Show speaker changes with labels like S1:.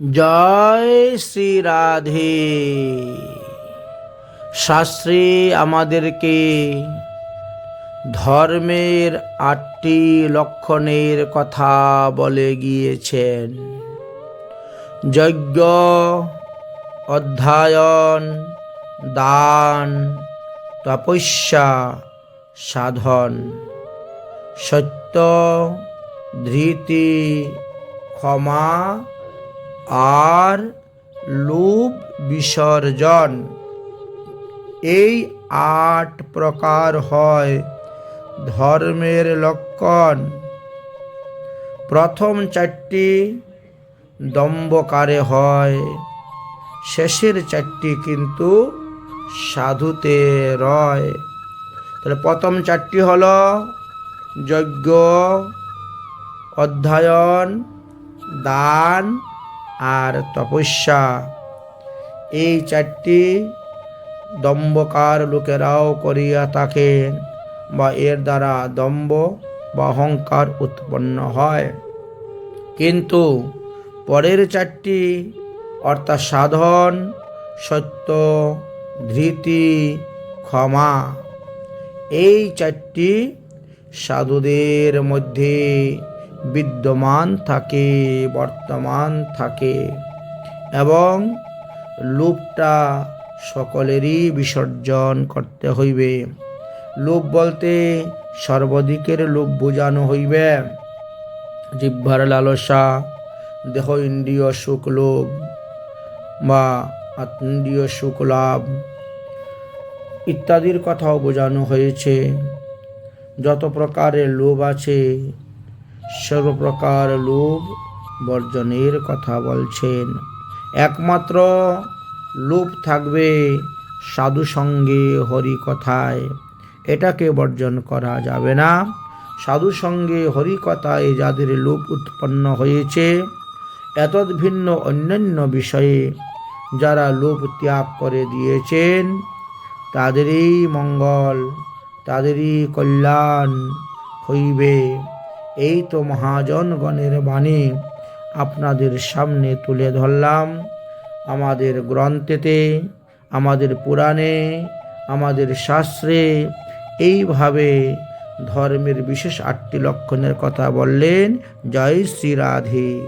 S1: জয় শ্রী রাধে। শাস্ত্রে আমাদেরকে ধর্মের আটটি লক্ষণের কথা বলে গিয়েছেন। যজ্ঞ, অধ্যায়ন, দান, তপস্যা, সাধন। সত্য, ধৃতি, ক্ষমা আর লোভ বিসর্জন। এই আট প্রকার হয় ধর্মের লক্ষণ। প্রথম চারটি দম্বকারে হয়, শেষের চারটি কিন্তু সাধুতে রয়। তাহলে প্রথম চারটি হল যজ্ঞ, অধ্যয়ন, দান আর তপস্যা। এই চারটি দম্বকার লোকেরাও করিয়া থাকেন বা এর দ্বারা দম্ব বা অহংকার উৎপন্ন হয়। কিন্তু পরের চারটি অর্থাৎ সাধন, সত্য, ধৃতি, ক্ষমা, এই চারটি সাধুদের মধ্যে বিদ্যমান থাকে, বর্তমান থাকে এবং লোভটা সকলেরই বিসর্জন করতে হইবে। লোভ বলতে সর্বদিকের লোভ বোঝানো হইবে। জিহ্বার লালসা দেহ ইন্দ্রিয় সুখ বা ইন্দ্রিয় সুখ ইত্যাদির কথাও বোঝানো হয়েছে। যত প্রকারের লোভ আছে সর্বপ্রকার লোভ বর্জনের কথা বলছেন। একমাত্র লোভ থাকবে সাধু সঙ্গে হরি কথায়। এটাকে বর্জন করা যাবে না। সাধু সঙ্গে হরি কথায় যাদের লোভ উৎপন্ন হয়েছে, এতদ ভিন্ন অন্যান্য বিষয়ে যারা লোভ ত্যাগ করে দিয়েছেন, তাদেরই মঙ্গল, তাদেরই কল্যাণ হইবে। এই তো মহাজনগণের বাণী। আপনাদের সামনে তুলে ধরলাম। আমাদের গ্রন্থেতে, আমাদের পুরাণে, আমাদের শাস্ত্রে এইভাবে ধর্মের বিশেষ আটটি লক্ষণের কথা বললেন। জয় শ্রী রাধে।